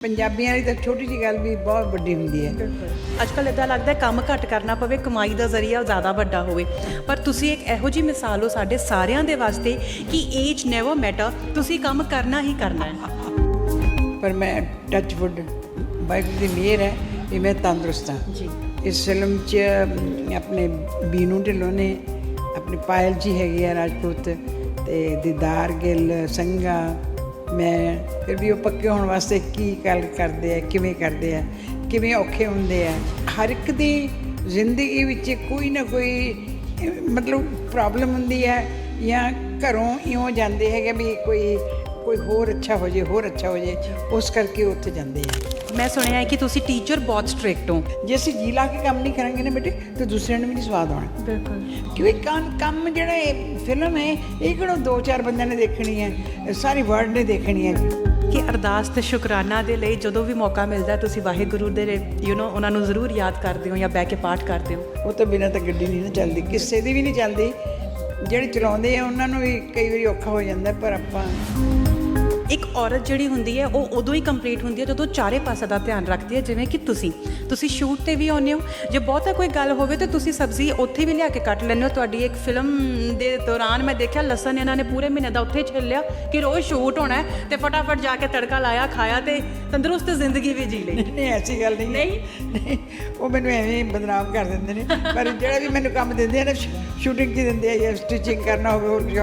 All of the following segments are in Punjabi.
ਪੰਜਾਬੀਆਂ ਦੀ ਤਾਂ ਛੋਟੀ ਜਿਹੀ ਗੱਲ ਵੀ ਬਹੁਤ ਵੱਡੀ ਹੁੰਦੀ ਹੈ। ਅੱਜ ਕੱਲ੍ਹ ਇਦਾਂ ਲੱਗਦਾ ਕੰਮ ਘੱਟ ਕਰਨਾ ਪਵੇ ਕਮਾਈ ਦਾ ਜ਼ਰੀਆ ਜ਼ਿਆਦਾ ਵੱਡਾ ਹੋਵੇ। ਪਰ ਤੁਸੀਂ ਇੱਕ ਇਹੋ ਜਿਹੀ ਮਿਸਾਲ ਹੋ ਸਾਡੇ ਸਾਰਿਆਂ ਦੇ ਵਾਸਤੇ ਕਿ ਏਜ ਨੈਵਰ ਮੈਟਰ ਤੁਸੀਂ ਕੰਮ ਕਰਨਾ ਹੀ ਕਰਨਾ ਹੈ। ਪਰ ਮੈਂ ਟੱਚ ਵੁੱਡ ਵਾਹਿਗੁਰੂ ਦੀ ਮਿਹਰ ਹੈ ਕਿ ਮੈਂ ਤੰਦਰੁਸਤ ਹਾਂ। ਜੀ। ਇਸ ਫਿਲਮ 'ਚ ਆਪਣੇ ਬੀਨੂ ਢਿੱਲੋਂ ਨੇ ਆਪਣੀ ਪਾਇਲ ਜੀ ਹੈਗੀ ਆ ਰਾਜਪੂਤ ਤੇ ਦੀਦਾਰ ਗਿੱਲ ਸੰਗਾ ਮੈਂ ਫਿਰ ਵੀ ਉਹ ਪੱਕੇ ਹੋਣ ਵਾਸਤੇ ਕੀ ਗੱਲ ਕਰਦੇ ਆ, ਕਿਵੇਂ ਕਰਦੇ ਆ, ਕਿਵੇਂ ਔਖੇ ਹੁੰਦੇ ਆ। ਹਰ ਇੱਕ ਦੀ ਜ਼ਿੰਦਗੀ ਵਿੱਚ ਕੋਈ ਨਾ ਕੋਈ, ਮਤਲਬ ਪ੍ਰੋਬਲਮ ਹੁੰਦੀ ਹੈ ਜਾਂ ਘਰੋਂ ਇਉਂ ਜਾਂਦੇ ਹੈਗੇ ਵੀ ਕੋਈ ਕੋਈ ਹੋਰ ਅੱਛਾ ਹੋ ਜੇ ਹੋਰ ਅੱਛਾ ਹੋ ਜੇ ਉਸ ਕਰਕੇ ਉਹ ਉੱਥੇ ਜਾਂਦੇ ਆ। ਮੈਂ ਸੁਣਿਆ ਹੈ ਕਿ ਤੁਸੀਂ ਟੀਚਰ ਬਹੁਤ ਸਟ੍ਰਿਕਟ ਹੋ। ਜੇ ਅਸੀਂ ਜੀ ਲਾ ਕੇ ਕੰਮ ਨਹੀਂ ਕਰਾਂਗੇ ਨਾ ਬੇਟੇ ਤੇ ਦੂਸਰਿਆਂ ਨੂੰ ਵੀ ਨਹੀਂ ਸਵਾਦ ਆਉਣਾ। ਬਿਲਕੁਲ। ਕਿਉਂਕਿ ਕੰਮ ਕੰਮ ਜਿਹੜਾ ਇਹ ਫਿਲਮ ਹੈ ਇਹ ਕਿਹੜਾ ਦੋ ਚਾਰ ਬੰਦਿਆਂ ਨੇ ਦੇਖਣੀ ਹੈ ਸਾਰੀ ਵਰਲਡ ਨੇ ਦੇਖਣੀ ਹੈ। ਕਿ ਅਰਦਾਸ ਤੇ ਸ਼ੁਕਰਾਨਾ ਦੇ ਲਈ ਜਦੋਂ ਵੀ ਮੌਕਾ ਮਿਲਦਾ ਤੁਸੀਂ ਵਾਹਿਗੁਰੂ ਦੇ ਯੂ نو ਉਹਨਾਂ ਨੂੰ ਜ਼ਰੂਰ ਯਾਦ ਕਰਦੇ ਹੋ ਜਾਂ ਬਹਿ ਕੇ ਪਾਠ ਕਰਦੇ ਹੋ। ਉਹ ਤਾਂ ਬਿਨਾਂ ਤਾਂ ਗੱਡੀ ਨਹੀਂ ਨਾ ਚੱਲਦੀ ਕਿਸੇ ਦੀ ਵੀ ਨਹੀਂ ਚੱਲਦੀ। ਜਿਹੜੇ ਚਲਾਉਂਦੇ ਆ ਉਹਨਾਂ ਨੂੰ ਵੀ ਕਈ ਵਾਰੀ ਔਖਾ ਹੋ ਜਾਂਦਾ ਪਰ ਆਪਾਂ ਇੱਕ ਔਰਤ ਜਿਹੜੀ ਹੁੰਦੀ ਹੈ ਉਹ ਉਦੋਂ ਹੀ ਕੰਪਲੀਟ ਹੁੰਦੀ ਹੈ ਜਦੋਂ ਚਾਰੇ ਪਾਸੇ ਦਾ ਧਿਆਨ ਰੱਖਦੀ ਹੈ ਜਿਵੇਂ ਕਿ ਤੁਸੀਂ। ਤੁਸੀਂ ਸ਼ੂਟ ਤੇ ਵੀ ਆਉਂਦੇ ਹੋ। ਜੇ ਬਹੁਤਾ ਕੋਈ ਗੱਲ ਹੋਵੇ ਤਾਂ ਤੁਸੀਂ ਸਬਜ਼ੀ ਉੱਥੇ ਵੀ ਲਿਆ ਕੇ ਕੱਟ ਲੈਂਦੇ ਹੋ। ਤੁਹਾਡੀ ਇੱਕ ਫਿਲਮ ਦੇ ਦੌਰਾਨ ਮੈਂ ਦੇਖਿਆ ਲਸਣ ਇਹਨਾਂ ਨੇ ਪੂਰੇ ਮਹੀਨੇ ਦਾ ਉੱਥੇ ਛਿੱਲਿਆ ਕਿ ਰੋਜ਼ ਸ਼ੂਟ ਹੋਣਾ ਤੇ ਫਟਾਫਟ ਜਾ ਕੇ ਤੜਕਾ ਲਾਇਆ ਖਾਇਆ ਤੇ ਤੰਦਰੁਸਤ ਜ਼ਿੰਦਗੀ ਵੀ ਜੀ ਲਈ। ਨਹੀਂ ਐਸੀ ਗੱਲ ਨਹੀਂ। ਨਹੀਂ? ਉਹ ਮੈਨੂੰ ਐਵੇਂ ਹੀ ਬਦਨਾਮ ਕਰ ਦਿੰਦੇ ਨੇ। ਪਰ ਜਿਹੜਾ ਵੀ ਮੈਨੂੰ ਕੰਮ ਦਿੰਦੇ ਆ ਨਾ ਸ਼ੂਟਿੰਗ 'ਚ ਦਿੰਦੇ ਆ ਜਾਂ ਸਟਿਚਿੰਗ ਕਰਨਾ ਹੋਵੇ ਹੋਰ ਕੁਝ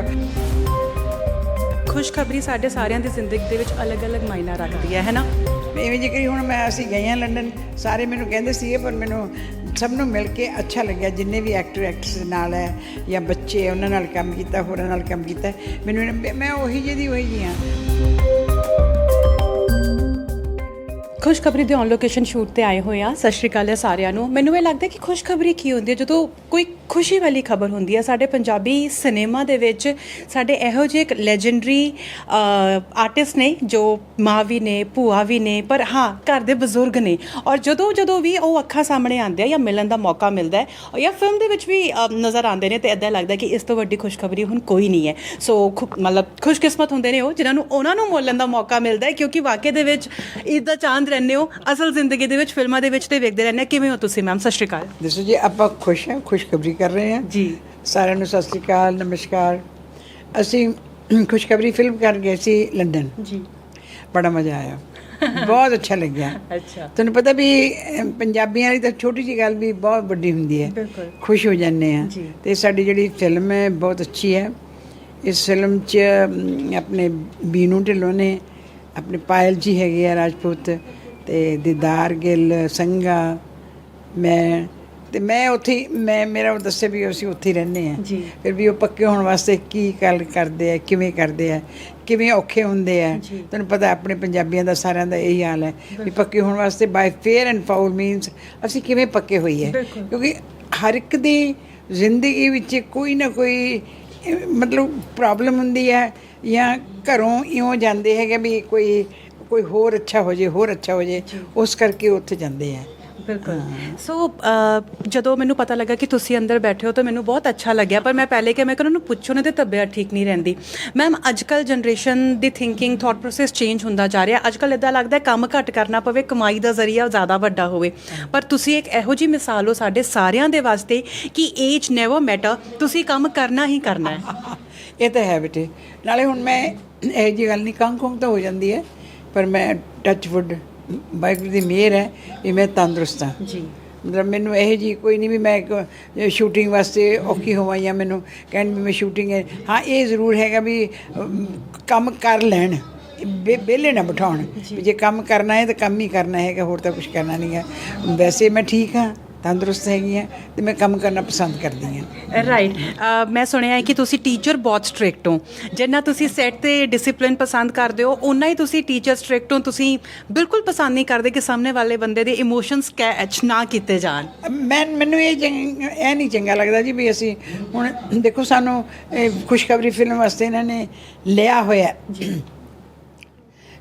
ਖੁਸ਼ਖਬਰੀ ਸਾਡੇ ਸਾਰਿਆਂ ਦੀ ਜ਼ਿੰਦਗੀ ਦੇ ਵਿੱਚ ਅਲੱਗ-ਅਲੱਗ ਮਾਇਨਾ ਰੱਖਦੀ ਹੈ ਹੈ ਨਾ? ਇਵੇਂ ਜਿਕਰੀ ਹੁਣ ਮੈਂ ਅਸੀਂ ਗਏ ਹਾਂ ਲੰਡਨ ਸਾਰੇ ਮੈਨੂੰ ਕਹਿੰਦੇ ਸੀਗੇ ਪਰ ਮੈਨੂੰ ਸਭ ਨੂੰ ਮਿਲ ਕੇ ਅੱਛਾ ਲੱਗਿਆ ਜਿੰਨੇ ਵੀ ਐਕਟਰ ਐਕਟਰਸ ਨਾਲ ਹੈ ਜਾਂ ਬੱਚੇ ਉਹਨਾਂ ਨਾਲ ਕੰਮ ਕੀਤਾ ਹੋਰਾਂ ਨਾਲ ਕੰਮ ਕੀਤਾ ਮੈਨੂੰ ਮੈਂ ਉਹੀ ਜਿਹੀ ਦੀ ਉਹੀ ਜਿਹੀ ਹਾਂ। ਖੁਸ਼ਖਬਰੀ ਦੇ ਔਨ ਲੋਕੇਸ਼ਨ ਸ਼ੂਟ ਤੇ ਆਏ ਹੋਏ ਆ ਸਤਿ ਸ਼੍ਰੀ ਅਕਾਲ ਸਾਰਿਆਂ ਨੂੰ। ਮੈਨੂੰ ਇਹ ਲੱਗਦਾ ਕਿ ਖੁਸ਼ਖਬਰੀ ਕੀ ਹੁੰਦੀ ਹੈ? ਜਦੋਂ ਕੋਈ ਖੁਸ਼ੀ ਵਾਲੀ ਖਬਰ ਹੁੰਦੀ ਹੈ ਸਾਡੇ ਪੰਜਾਬੀ ਸਿਨੇਮਾ ਦੇ ਵਿੱਚ ਸਾਡੇ ਇਹੋ ਜਿਹੇ ਇੱਕ ਲੈਜੈਂਡਰੀ ਆਰਟਿਸਟ ਨੇ, ਜੋ ਮਾਂ ਵੀ ਨੇ, ਭੂਆ ਵੀ ਨੇ, ਪਰ ਹਾਂ, ਘਰ ਦੇ ਬਜ਼ੁਰਗ ਨੇ। ਔਰ ਜਦੋਂ ਜਦੋਂ ਵੀ ਉਹ ਅੱਖਾਂ ਸਾਹਮਣੇ ਆਉਂਦੇ ਆ ਜਾਂ ਮਿਲਣ ਦਾ ਮੌਕਾ ਮਿਲਦਾ ਹੈ ਜਾਂ ਫਿਲਮ ਦੇ ਵਿੱਚ ਵੀ ਨਜ਼ਰ ਆਉਂਦੇ ਨੇ, ਤੇ ਇਦਾਂ ਲੱਗਦਾ ਕਿ ਇਸ ਤੋਂ ਵੱਡੀ ਖੁਸ਼ਖਬਰੀ ਹੁਣ ਕੋਈ ਨਹੀਂ ਹੈ। ਸੋ ਖੁ- ਮਤਲਬ ਖੁਸ਼ਕਿਸਮਤ ਹੁੰਦੇ ਨੇ ਉਹ, ਜਿਨ੍ਹਾਂ ਨੂੰ ਉਹਨਾਂ ਨੂੰ ਮੋਲਣ ਦਾ ਮੌਕਾ ਮਿਲਦਾ ਹੈ, ਕਿਉਂਕਿ ਵਾਕਈ ਦੇ ਵਿੱਚ ਈਦ ਦਾ ਚਾਂਦ ਰਹਿੰਦੇ ਹੋ, ਅਸਲ ਜ਼ਿੰਦਗੀ ਦੇ ਵਿੱਚ ਫਿਲਮਾਂ ਦੇ ਵਿੱਚ ਤੇ ਵੇਖਦੇ ਰਹਿੰਦੇ ਹਾਂ। ਕਿਵੇਂ ਹੋ ਤੁਸੀਂ ਮੈਮ ਸਤਿ ਸ਼੍ਰੀ ਅਕਾਲ। ਦੱਸੋ ਜੀ, ਆਪਾਂ ਖੁਸ਼ ਹਾਂ, ਖੁਸ਼ਖਬਰੀ ਕਰ ਰਹੇ ਹਾਂ। ਜੀ। ਸਾਰਿਆਂ ਨੂੰ ਸਤਿ ਸ੍ਰੀ ਅਕਾਲ ਨਮਸਕਾਰ। ਅਸੀਂ ਖੁਸ਼ਖਬਰੀ ਫਿਲਮ ਕਰ ਗਏ ਸੀ ਲੰਡਨ। ਜੀ। ਬੜਾ ਮਜ਼ਾ ਆਇਆ। ਬਹੁਤ ਅੱਛਾ ਲੱਗਿਆ। ਅੱਛਾ। ਤੁਹਾਨੂੰ ਪਤਾ ਵੀ ਪੰਜਾਬੀਆਂ ਦੀ ਤਾਂ ਛੋਟੀ ਜਿਹੀ ਗੱਲ ਵੀ ਬਹੁਤ ਵੱਡੀ ਹੁੰਦੀ ਹੈ। ਬਿਲਕੁਲ। ਖੁਸ਼ ਹੋ ਜਾਂਦੇ ਆ ਜੀ। ਤੇ ਸਾਡੀ ਜਿਹੜੀ ਫਿਲਮ ਹੈ ਬਹੁਤ ਅੱਛੀ ਹੈ। ਇਸ ਫਿਲਮ 'ਚ ਆਪਣੇ ਬੀਨੂ ਢਿੱਲੋਂ ਨੇ ਆਪਣੇ ਪਾਇਲ ਜੀ ਹੈਗੇ ਆ ਰਾਜਪੂਤ ਤੇ ਦੀਦਾਰ ਗਿੱਲ ਸੰਗਾ ਮੈਂ ਤੇ ਮੈਂ ਉੱਥੇ ਹੀ- ਮੈਂ ਮੇਰਾ ਉਹ ਦੱਸੇ ਵੀ ਅਸੀਂ ਉੱਥੇ ਹੀ ਰਹਿੰਦੇ ਆ। ਫਿਰ ਵੀ ਉਹ ਪੱਕੇ ਹੋਣ ਵਾਸਤੇ ਕੀ ਗੱਲ ਕਰਦੇ ਆ ਕਿਵੇਂ ਕਰਦੇ ਆ ਕਿਵੇਂ ਔਖੇ ਹੁੰਦੇ ਆ। ਤੁਹਾਨੂੰ ਪਤਾ ਆਪਣੇ ਪੰਜਾਬੀਆਂ ਦਾ ਸਾਰਿਆਂ ਦਾ ਇਹੀ ਹਾਲ ਹੈ ਵੀ ਪੱਕੇ ਹੋਣ ਵਾਸਤੇ by fair and foul means ਅਸੀਂ ਕਿਵੇਂ ਪੱਕੇ ਹੋਈਏ ਬਿਲਕੁਲ। ਕਿਉਂਕਿ ਹਰ ਇੱਕ ਦੀ ਜ਼ਿੰਦਗੀ ਵਿੱਚ ਕੋਈ ਨਾ ਕੋਈ ਮਤਲਬ ਪ੍ਰੋਬਲਮ ਹੁੰਦੀ ਹੈ ਜਾਂ ਘਰੋਂ ਇਉਂ ਜਾਂਦੇ ਹੈਗੇ ਵੀ ਕੋਈ ਕੋਈ ਹੋਰ ਅੱਛਾ ਹੋ ਜੇ ਹੋਰ ਅੱਛਾ ਹੋ ਜੇ ਉਸ ਕਰਕੇ ਉੱਥੇ ਜਾਂਦੇ ਆ ਬਿਲਕੁਲ। ਸੋ ਜਦੋਂ ਮੈਨੂੰ ਪਤਾ ਲੱਗਾ ਕਿ ਤੁਸੀਂ ਅੰਦਰ ਬੈਠੇ ਹੋ ਤਾਂ ਮੈਨੂੰ ਬਹੁਤ ਅੱਛਾ ਲੱਗਿਆ ਪਰ ਮੈਂ ਪਹਿਲੇ ਕਿ ਮੈਂ ਕਿ ਉਹਨਾਂ ਨੂੰ ਪੁੱਛੋ ਨਾ ਤੇ ਤਬੀਅਤ ਠੀਕ ਨਹੀਂ ਰਹਿੰਦੀ। ਮੈਮ ਅੱਜ ਕੱਲ ਜਨਰੇਸ਼ਨ ਦੀ ਥਿੰਕਿੰਗ ਥਾਟ ਪ੍ਰੋਸੈਸ ਚੇਂਜ ਹੁੰਦਾ ਜਾ ਰਿਹਾ। ਅੱਜ ਕੱਲ ਇਦਾਂ ਲੱਗਦਾ ਕੰਮ ਘੱਟ ਕਰਨਾ ਪਵੇ ਕਮਾਈ ਦਾ ਜ਼ਰੀਆ ਜ਼ਿਆਦਾ ਵੱਡਾ ਹੋਵੇ। ਪਰ ਤੁਸੀਂ ਇੱਕ ਇਹੋ ਜਿਹੀ ਮਿਸਾਲ ਹੋ ਸਾਡੇ ਸਾਰਿਆਂ ਦੇ ਵਾਸਤੇ ਕਿ ਏਜ ਨੈਵਰ ਮੈਟਰ ਤੁਸੀਂ ਕੰਮ ਕਰਨਾ ਹੀ ਕਰਨਾ ਹੈ। ਇਹ ਤਾਂ ਹੈ ਬੇਟੇ। ਨਾਲੇ ਹੁਣ ਮੈਂ ਇਹ ਜੀ ਗੱਲ ਨਹੀਂ ਕੰਗ ਕੰਗ ਤਾਂ ਹੋ ਜਾਂਦੀ ਹੈ ਪਰ ਮੈਂ ਟੱਚ ਵੁੱਡ ਵਾਹਿਗੁਰੂ ਦੀ ਮਿਹਰ ਹੈ ਵੀ ਮੈਂ ਤੰਦਰੁਸਤ ਹਾਂ। ਜੀ। ਮਤਲਬ ਮੈਨੂੰ ਇਹ ਜੀ ਕੋਈ ਨਹੀਂ ਵੀ ਮੈਂ ਇੱਕ ਸ਼ੂਟਿੰਗ ਵਾਸਤੇ ਔਖੀ ਹੋਵਾਂ ਜਾਂ ਮੈਨੂੰ ਕਹਿਣ ਵੀ ਮੈਂ ਸ਼ੂਟਿੰਗ ਹੈ। ਹਾਂ ਇਹ ਜ਼ਰੂਰ ਹੈਗਾ ਵੀ ਕੰਮ ਕਰ ਲੈਣ। ਵਿਹਲੇ ਨਾ ਬਿਠਾਉਣ। ਜੇ। ਕੰਮ ਕਰਨਾ ਹੈ ਤਾਂ ਕੰਮ ਹੀ ਕਰਨਾ ਹੈਗਾ ਹੋਰ ਤਾਂ ਕੁਝ ਕਰਨਾ ਨਹੀਂ ਹੈ। ਵੈਸੇ ਮੈਂ ਠੀਕ ਹਾਂ। ਤੰਦਰੁਸਤ ਹੈਗੀ ਹਾਂ ਤੇ ਮੈਂ ਕੰਮ ਕਰਨਾ ਪਸੰਦ ਕਰਦੀ ਹਾਂ। ਰਾਈਟ ਮੈਂ ਸੁਣਿਆ ਹੈ ਕਿ ਤੁਸੀਂ ਟੀਚਰ ਬਹੁਤ ਸਟ੍ਰਿਕਟ ਹੋ। ਜਿੰਨਾ ਤੁਸੀਂ ਸੈੱਟ ਤੇ ਡਿਸਪਲਿਨ ਪਸੰਦ ਕਰਦੇ ਹੋ ਉਨਾ ਹੀ ਤੁਸੀਂ ਟੀਚਰ ਸਟ੍ਰਿਕਟ ਹੋ। ਤੁਸੀਂ ਬਿਲਕੁਲ ਪਸੰਦ ਨਹੀਂ ਕਰਦੇ ਕਿ ਸਾਹਮਣੇ ਵਾਲੇ ਬੰਦੇ ਦੇ ਇਮੋਸ਼ਨਸ ਕੈਚ ਨਾ ਕੀਤੇ ਜਾਣ। ਮੈਂ ਮੈਨੂੰ ਇਹ ਚੰਗ- ਇਹ ਨਹੀਂ ਚੰਗਾ ਲੱਗਦਾ ਜੀ ਵੀ ਅਸੀਂ ਹੁਣ ਦੇਖੋ ਸਾਨੂੰ ਇਹ ਖੁਸ਼ਖਬਰੀ ਫਿਲਮ ਵਾਸਤੇ ਇਹਨਾਂ ਨੇ ਲਿਆ ਹੋਇਆ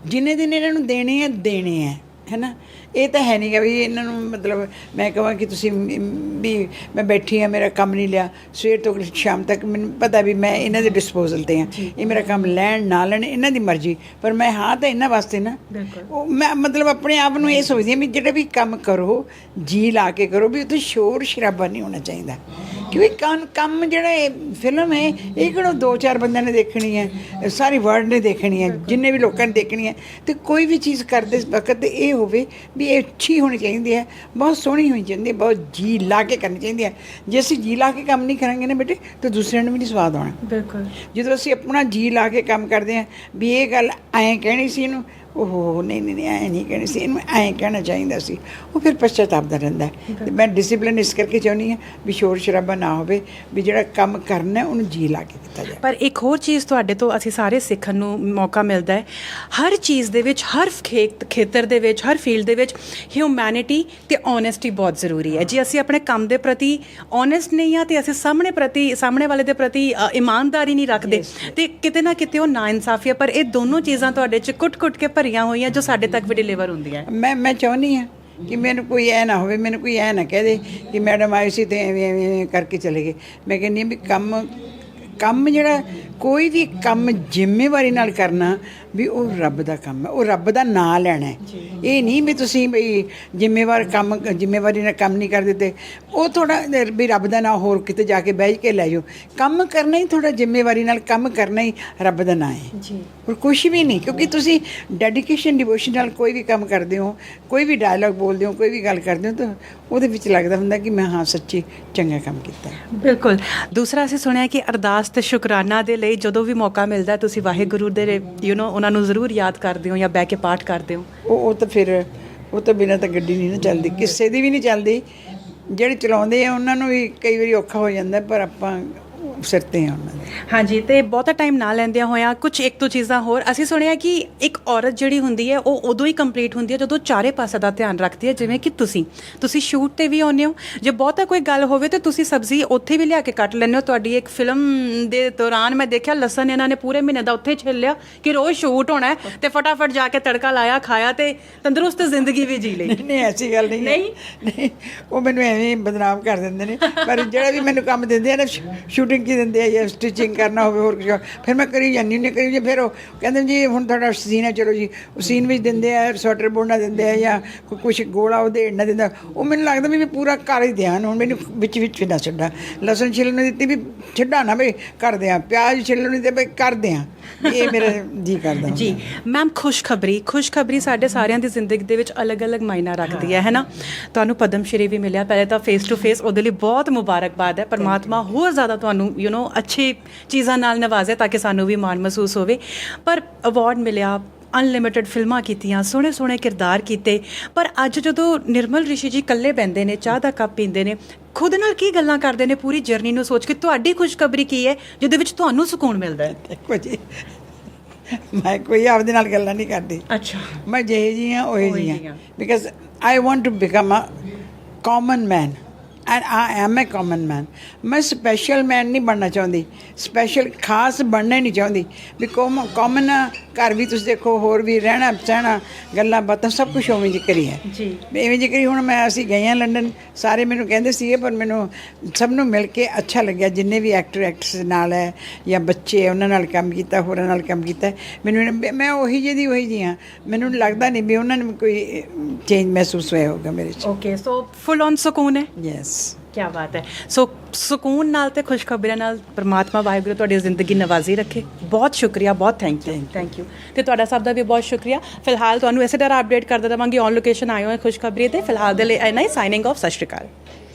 ਜਿੰਨੇ ਦਿਨ ਇਹਨਾਂ ਨੂੰ ਦੇਣੇ ਆ ਦੇਣੇ ਆ ਹੈਨਾ ਇਹ ਤਾਂ ਹੈ ਨਹੀਂ ਕਿ ਵੀ ਇਹਨਾਂ ਨੂੰ ਮਤਲਬ ਮੈਂ ਕਹਾਂ ਕਿ ਤੁਸੀਂ ਵੀ ਮੈਂ ਬੈਠੀ ਆ ਮੇਰਾ ਕੰਮ ਨਹੀਂ ਲਿਆ। ਸਵੇਰ ਤੋਂ ਸ਼ਾਮ ਤੱਕ ਮੈਨੂੰ ਪਤਾ ਵੀ ਮੈਂ ਇਹਨਾਂ ਦੇ ਡਿਸਪੋਜ਼ਲ ਤੇ ਆ ਇਹ ਮੇਰਾ ਕੰਮ ਲੈਣ ਨਾ ਲੈਣ ਇਹਨਾਂ ਦੀ ਮਰਜ਼ੀ। ਪਰ ਮੈਂ ਹਾਂ ਤਾਂ ਇਹਨਾਂ ਵਾਸਤੇ ਨਾ ਉਹ ਮੈਂ ਮਤਲਬ ਆਪਣੇ ਆਪ ਨੂੰ ਇਹ ਸੋਚਦੀ ਹਾਂ ਵੀ ਜਿਹੜਾ ਵੀ ਕੰਮ ਕਰੋ ਜੀ ਲਾ ਕੇ ਕਰੋ ਵੀ ਉੱਥੇ ਸ਼ੋਰ ਸ਼ਰਾਬਾ ਨਹੀਂ ਹੋਣਾ ਚਾਹੀਦਾ। ਕਿਉਂਕਿ ਕੰਮ ਕੰਮ ਜਿਹੜਾ ਇਹ ਫਿਲਮ ਹੈ ਇਹ ਕਿਹੜਾ ਦੋ ਚਾਰ ਬੰਦਿਆਂ ਨੇ ਦੇਖਣੀ ਹੈ ਸਾਰੀ ਵਰਲਡ ਨੇ ਦੇਖਣੀ ਹੈ ਜਿੰਨੇ ਵੀ ਲੋਕਾਂ ਨੇ ਦੇਖਣੀ ਹੈ ਤੇ ਕੋਈ ਵੀ ਚੀਜ਼ ਕਰਦੇ ਵਕਤ ਇਹ ਹੋਵੇ ਵੀ ਇਹ ਅੱਛੀ ਹੋਣੀ ਚਾਹੀਦੀ ਹੈ ਬਹੁਤ ਸੋਹਣੀ ਹੋਣੀ ਚਾਹੀਦੀ ਹੈ ਬਹੁਤ ਜੀ ਲਾ ਕੇ ਕਰਨੀ ਚਾਹੀਦੀ ਹੈ। ਜੇ ਅਸੀਂ ਜੀ ਲਾ ਕੇ ਕੰਮ ਨਹੀਂ ਕਰਾਂਗੇ ਨਾ ਬੇਟੇ ਤਾਂ ਦੂਸਰਿਆਂ ਨੂੰ ਵੀ ਨਹੀਂ ਸਵਾਦ ਆਉਣਾ। ਬਿਲਕੁਲ। ਜਦੋਂ ਅਸੀਂ ਆਪਣਾ ਜੀ ਲਾ ਕੇ ਕੰਮ ਕਰਦੇ ਹਾਂ ਵੀ ਇਹ ਗੱਲ ਐਂ ਕਹਿਣੀ ਸੀ ਇਹਨੂੰ ਉਹ ਨਹੀਂ ਨਹੀਂ ਨਹੀਂ ਐਂ ਨਹੀਂ ਕਹਿਣੀ ਸੀ ਇਹਨੂੰ ਐਂ ਕਹਿਣਾ ਚਾਹੀਦਾ ਸੀ। ਉਹ ਫਿਰ ਪਛਤਾਪ ਦਾ ਰਹਿੰਦਾ। ਤੇ ਮੈਂ ਡਿਸਪਲਿਨ ਇਸ ਕਰਕੇ ਚਾਹੁੰਦੀ ਹਾਂ ਵੀ ਸ਼ੋਰ ਸ਼ਰਾਬਾ ਨਾ ਹੋਵੇ ਵੀ ਜਿਹੜਾ ਕੰਮ ਕਰਨਾ ਹੈ, ਉਹਨੂੰ ਜੀ ਲਾ ਕੇ ਕੀਤਾ ਜਾਏ। ਪਰ ਇੱਕ ਹੋਰ ਚੀਜ਼ ਤੁਹਾਡੇ ਤੋਂ ਅਸੀਂ ਸਾਰੇ ਸਿੱਖਣ ਨੂੰ ਮੌਕਾ ਮਿਲਦਾ ਹੈ। ਹਰ ਚੀਜ਼ ਦੇ ਵਿੱਚ ਹਰ ਖੇਤ ਖੇਤਰ ਦੇ ਵਿੱਚ ਹਰ ਫੀਲਡ ਦੇ ਵਿੱਚ ਹਿਊਮੈਨਿਟੀ ਤੇ ਓਨੈਸਟੀ ਬਹੁਤ ਜ਼ਰੂਰੀ ਹੈ। ਜੇ ਅਸੀਂ ਆਪਣੇ ਕੰਮ ਦੇ ਪ੍ਰਤੀ ਓਨੈਸਟ ਨਹੀਂ ਆ ਤੇ ਅਸੀਂ ਸਾਹਮਣੇ ਪ੍ਰਤੀ ਸਾਹਮਣੇ ਵਾਲੇ ਦੇ ਪ੍ਰਤੀ ਇਮਾਨਦਾਰੀ ਨਹੀਂ ਰੱਖਦੇ। ਤੇ ਕਿਤੇ ਨਾ ਕਿਤੇ ਉਹ ਨਾਇਨਸਾਫੀ ਹੈ ਪਰ ਇਹ ਦੋਨੋਂ ਚੀਜ਼ਾਂ ਤੁਹਾਡੇ ਚ ਕੁੱਟ-ਕੁੱਟ ਕੇ ਭਰੀਆਂ ਹੋਈਆਂ ਜੋ ਸਾਡੇ ਤੱਕ ਵੀ ਡਿਲੀਵਰ ਹੁੰਦੀਆਂ ਮੈਂ ਮੈਂ ਚਾਹੁੰਦੀ ਹਾਂ ਕਿ ਮੈਨੂੰ ਕੋਈ ਐ ਨਾ ਹੋਵੇ, ਮੈਨੂੰ ਕੋਈ ਐ ਨਾ ਕਹਿ ਦੇ ਕਿ ਮੈਡਮ ਆਈ ਸੀ ਤੇ ਐਵੇਂ ਐਵੇਂ ਐਵੇਂ ਕਰਕੇ ਚਲੇ ਗਏ। ਮੈਂ ਕਹਿੰਦੀ ਹਾਂ ਵੀ ਕੰਮ ਕੰਮ ਜਿਹੜਾ ਕੋਈ ਵੀ ਕੰਮ ਜ਼ਿੰਮੇਵਾਰੀ ਨਾਲ ਕਰਨਾ ਵੀ ਉਹ ਰੱਬ ਦਾ ਕੰਮ ਹੈ ਉਹ ਰੱਬ ਦਾ ਨਾਂ ਲੈਣਾ ਹੈ। ਇਹ ਨਹੀਂ ਵੀ ਤੁਸੀਂ ਵੀ ਜ਼ਿੰਮੇਵਾਰ ਕੰਮ ਜ਼ਿੰਮੇਵਾਰੀ ਨਾਲ ਕੰਮ ਨਹੀਂ ਕਰਦੇ ਤੇ ਉਹ ਥੋੜਾ ਵੀ ਰੱਬ ਦਾ ਨਾਂ ਹੋਰ ਕਿਤੇ ਜਾ ਕੇ ਬਹਿ ਕੇ ਲੈ ਜਾਓ। ਕੰਮ ਕਰਨਾ ਹੀ ਥੋੜਾ ਜ਼ਿੰਮੇਵਾਰੀ ਨਾਲ ਕੰਮ ਕਰਨਾ ਹੀ ਰੱਬ ਦਾ ਨਾਂ ਹੈ। ਜੀ। ਔਰ ਕੁਛ ਵੀ ਨਹੀਂ ਕਿਉਂਕਿ ਤੁਸੀਂ ਡੈਡੀਕੇਸ਼ਨ ਡਿਵੋਸ਼ਨ ਨਾਲ ਕੋਈ ਵੀ ਕੰਮ ਕਰਦੇ ਹੋ ਕੋਈ ਵੀ ਡਾਇਲੌਗ ਬੋਲਦੇ ਹੋ ਕੋਈ ਵੀ ਗੱਲ ਕਰਦੇ ਹੋ ਤਾਂ ਉਹਦੇ ਵਿੱਚ ਲੱਗਦਾ ਹੁੰਦਾ ਕਿ ਮੈਂ ਹਾਂ ਸੱਚੀ ਚੰਗਾ ਕੰਮ ਕੀਤਾ ਹੈ। ਬਿਲਕੁਲ। ਦੂਸਰਾ ਅਸੀਂ ਸੁਣਿਆ ਕਿ ਅਰਦਾਸ ਤੇ ਸ਼ੁਕਰਾਨਾ ਦੇ ਲਈ ਜਦੋਂ ਵੀ ਮੌਕਾ ਮਿਲਦਾ ਤੁਸੀਂ ਵਾਹਿਗੁਰੂ ਦੇ ਯੂ نو ਉਹਨਾਂ ਨੂੰ ਜ਼ਰੂਰ ਯਾਦ ਕਰਦੇ ਹੋ ਜਾਂ ਬਹਿ ਕੇ ਪਾਠ ਕਰਦੇ ਹੋ? ਉਹ ਉਹ ਤਾਂ ਫਿਰ, ਉਹ ਤਾਂ ਬਿਨਾਂ ਤਾਂ ਗੱਡੀ ਨਹੀਂ ਨਾ ਚੱਲਦੀ, ਕਿਸੇ ਦੀ ਵੀ ਨਹੀਂ ਚੱਲਦੀ। ਜਿਹੜੇ ਚਲਾਉਂਦੇ ਆ, ਉਹਨਾਂ ਨੂੰ ਵੀ ਕਈ ਵਾਰੀ ਔਖਾ ਹੋ ਜਾਂਦਾ, ਪਰ ਆਪਾਂ ਸਿਰ ਤੇ ਆ ਉਹਨਾਂ ਦੇ ਹਾਂਜੀ ਤੇ ਬਹੁਤਾ ਟਾਈਮ ਨਾ ਲੈਂਦਿਆਂ ਹੋਇਆਂ ਕੁਝ ਇੱਕ ਦੋ ਚੀਜ਼ਾਂ ਹੋਰ। ਅਸੀਂ ਸੁਣਿਆ ਕਿ ਇੱਕ ਔਰਤ ਜਿਹੜੀ ਹੁੰਦੀ ਹੈ ਉਹ ਉਦੋਂ ਹੀ ਕੰਪਲੀਟ ਹੁੰਦੀ ਹੈ ਜਦੋਂ ਚਾਰੇ ਪਾਸੇ ਦਾ ਧਿਆਨ ਰੱਖਦੀ ਹੈ ਜਿਵੇਂ ਕਿ ਤੁਸੀਂ। ਤੁਸੀਂ ਸ਼ੂਟ ਤੇ ਵੀ ਆਉਂਦੇ ਹੋ। ਜੇ ਬਹੁਤਾ ਕੋਈ ਗੱਲ ਹੋਵੇ ਤੇ ਤੁਸੀਂ ਸਬਜ਼ੀ ਉੱਥੇ ਵੀ ਲਿਆ ਕੇ ਕੱਟ ਲੈਂਦੇ ਹੋ। ਤੁਹਾਡੀ ਇੱਕ ਫਿਲਮ ਦੇ ਦੌਰਾਨ ਮੈਂ ਦੇਖਿਆ ਲਸਣ ਇਹਨਾਂ ਨੇ ਪੂਰੇ ਮਹੀਨੇ ਦਾ ਉੱਥੇ ਛਿੱਲ ਲਿਆ ਕਿ ਰੋਜ਼ ਸ਼ੂਟ ਹੋਣਾ ਹੈ ਤੇ ਫਟਾਫਟ ਜਾ ਕੇ ਤੜਕਾ ਲਾਇਆ ਖਾਇਆ ਤੇ ਤੰਦਰੁਸਤ ਜ਼ਿੰਦਗੀ ਵੀ ਜੀ ਲਈ। ਨਹੀਂ ਐਸੀ ਗੱਲ ਨਹੀਂ। ਨਹੀਂ? ਨਹੀਂ ਉਹ ਮੈਨੂੰ ਐਵੇਂ ਬਦਨਾਮ ਕਰ ਦਿੰਦੇ ਨੇ। ਪਰ ਜਿਹੜਾ ਵੀ ਮੈਨੂੰ ਕੰਮ ਦਿੰਦੇ ਆ ਨਾ ਸ਼ੂਟਿੰਗ ਕੀ ਦਿੰਦੇ ਆ, ਜਾਂ ਸਟਿਚਿੰਗ ਕਰਨਾ ਹੋਵੇ ਹੋਰ ਕੁਝ ਫਿਰ ਮੈਂ ਕਰੀ ਜਾਂਦੀ ਨਹੀਂ ਕਰੀ ਜੇ ਫਿਰ ਉਹ ਕਹਿੰਦੇ ਜੀ, ਹੁਣ ਤੁਹਾਡਾ ਸੀਨ ਹੈ, ਚਲੋ ਜੀ, ਉਹ ਸੀਨ ਵਿੱਚ ਦਿੰਦੇ ਆ ਸਵੈਟਰ ਬੁਣਨਾ ਦਿੰਦੇ ਆ ਜਾਂ ਕੋਈ ਕੁਝ ਗੋਲਾ ਉਹਦੇ ਨਾ ਦਿੰਦਾ। ਉਹ ਮੈਨੂੰ ਲੱਗਦਾ ਵੀ ਮੈਂ ਪੂਰਾ ਕਰ ਹੀ ਦਿਆਂ ਹੁਣ ਮੈਨੂੰ ਵਿੱਚ ਵਿੱਚ ਨਾ ਛੱਡਾ। ਲਸਣ ਛਿੱਲਣ ਦਿੱਤੀ ਵੀ ਛੱਡਾ ਨਾ ਬਈ ਕਰਦੇ ਆ ਪਿਆਜ਼ ਛਿੱਲਣ ਨੂੰ ਦਿੱਤੇ ਵੀ ਕਰਦੇ ਆ ਇਹ ਮੇਰਾ ਜੀ ਕਰਦਾ ਜੀ ਮੈਮ ਖੁਸ਼ਖਬਰੀ ਖੁਸ਼ਖਬਰੀ ਸਾਡੇ ਸਾਰਿਆਂ ਦੀ ਜ਼ਿੰਦਗੀ ਦੇ ਵਿੱਚ ਅਲੱਗ-ਅਲੱਗ ਮਾਇਨਾ ਰੱਖਦੀ ਹੈ ਹੈਨਾ? ਤੁਹਾਨੂੰ ਪਦਮ ਸ਼੍ਰੀ ਵੀ ਮਿਲਿਆ ਪਹਿਲੇ ਤਾਂ ਫੇਸ ਟੂ ਫੇਸ ਉਹਦੇ ਲਈ ਬਹੁਤ ਮੁਬਾਰਕਬਾਦ ਹੈ। ਪਰਮਾਤਮਾ ਹੋਰ ਜ਼ਿਆਦਾ ਤੁਹਾਨੂੰ ਯੂ نو ਅੱਛੀ ਚੀਜ਼ਾਂ ਨਾਲ ਨਵਾਜ਼ੇ ਤਾਂ ਕਿ ਸਾਨੂੰ ਵੀ ਮਾਣ ਮਹਿਸੂਸ ਹੋਵੇ। ਪਰ ਅਵਾਰਡ ਮਿਲਿਆ ਅਨਲਿਮਿਟਿਡ ਫਿਲਮਾਂ ਕੀਤੀਆਂ ਸੋਹਣੇ ਸੋਹਣੇ ਕਿਰਦਾਰ ਕੀਤੇ। ਪਰ ਅੱਜ ਜਦੋਂ ਨਿਰਮਲ ਰਿਸ਼ੀ ਜੀ ਇਕੱਲੇ ਬੈੰਦੇ ਨੇ ਚਾਹ ਦਾ ਕੱਪ ਪੀਂਦੇ ਨੇ ਖੁਦ ਨਾਲ ਕੀ ਗੱਲਾਂ ਕਰਦੇ ਨੇ ਪੂਰੀ ਜਰਨੀ ਨੂੰ ਸੋਚ ਕੇ ਤੁਹਾਡੀ ਖੁਸ਼ਖਬਰੀ ਕੀ ਹੈ ਜਿਹਦੇ ਵਿੱਚ ਤੁਹਾਨੂੰ ਸਕੂਨ ਮਿਲਦਾ ਹੈ? ਦੇਖੋ ਜੀ ਮੈਂ ਕੋਈ ਆਪਦੇ ਨਾਲ ਗੱਲਾਂ ਨਹੀਂ ਕਰਦੀ। ਅੱਛਾ। ਮੈਂ ਜਿਹੇ ਜੀ ਹਾਂ ਉਹੇ ਜੀ ਹਾਂ। Because I want to become a common man and I am a common man ਮੈਂ ਸਪੈਸ਼ਲ ਮੈਨ ਨਹੀਂ ਬਣਨਾ ਚਾਹੁੰਦੀ ਸਪੈਸ਼ਲ ਖਾਸ ਬਣਨਾ ਨਹੀਂ ਚਾਹੁੰਦੀ ਵੀ ਕਾਮਨ ਘਰ ਵੀ ਤੁਸੀਂ ਦੇਖੋ ਹੋਰ ਵੀ ਰਹਿਣਾ ਸਹਿਣਾ ਗੱਲਾਂ ਬਾਤਾਂ ਸਭ ਕੁਝ ਉਵੇਂ ਜਿਹਾ ਕਰੀ ਹੈ ਜੀ ਇਵੇਂ ਜਿਕਰੀ ਹੁਣ ਮੈਂ ਅਸੀਂ ਗਏ ਹਾਂ ਲੰਡਨ ਸਾਰੇ ਮੈਨੂੰ ਕਹਿੰਦੇ ਸੀਗੇ ਪਰ ਮੈਨੂੰ ਸਭ ਨੂੰ ਮਿਲ ਕੇ ਅੱਛਾ ਲੱਗਿਆ ਜਿੰਨੇ ਵੀ ਐਕਟਰ ਐਕਟਰਸ ਨਾਲ ਹੈ ਜਾਂ ਬੱਚੇ ਉਹਨਾਂ ਨਾਲ ਕੰਮ ਕੀਤਾ ਹੋਰਾਂ ਨਾਲ ਕੰਮ ਕੀਤਾ ਮੈਨੂੰ ਮੈਂ ਉਹੀ ਜਿਹੀ ਦੀ ਉਹੀ ਜੀ ਹਾਂ ਮੈਨੂੰ ਲੱਗਦਾ ਨਹੀਂ ਵੀ ਉਹਨਾਂ ਨੂੰ ਕੋਈ ਚੇਂਜ ਮਹਿਸੂਸ ਹੋਇਆ ਹੋਗਾ ਮੇਰੇ 'ਚ ਓਕੇ ਸੋ ਫੁੱਲ ਔਨ ਸਕੂਨ ਹੈ ਯੈਸ ਕੀ ਬਾਤ ਹੈ। ਸੋ ਸਕੂਨ ਨਾਲ ਤੇ ਖੁਸ਼ਖਬਰੀਆਂ ਨਾਲ ਪ੍ਰਮਾਤਮਾ ਵਾਹਿਗੁਰੂ ਤੁਹਾਡੀ ਜ਼ਿੰਦਗੀ ਨਵਾਜ਼ੀ ਰੱਖੇ। ਬਹੁਤ ਸ਼ੁਕਰੀਆ ਬਹੁਤ ਥੈਂਕ ਯੂ ਥੈਂਕ ਯੂ ਤੇ ਤੁਹਾਡਾ ਸਭ ਦਾ ਵੀ ਬਹੁਤ ਸ਼ੁਕਰੀਆ। ਫਿਲਹਾਲ ਤੁਹਾਨੂੰ ਇਸੇ ਤਰ੍ਹਾਂ ਅਪਡੇਟ ਕਰਦਾ ਰਵਾਂਗੀ ਔਨ ਲੋਕੇਸ਼ਨ ਆਏ ਹੋਏ ਖੁਸ਼ਖਬਰੀ ਤੇ। ਫਿਲਹਾਲ ਦੇ ਲਈ ਐਨਾ ਹੀ। ਸਾਈਨਿੰਗ ਆਫ ਸਤਿ ਸ਼੍ਰੀ ਅਕਾਲ।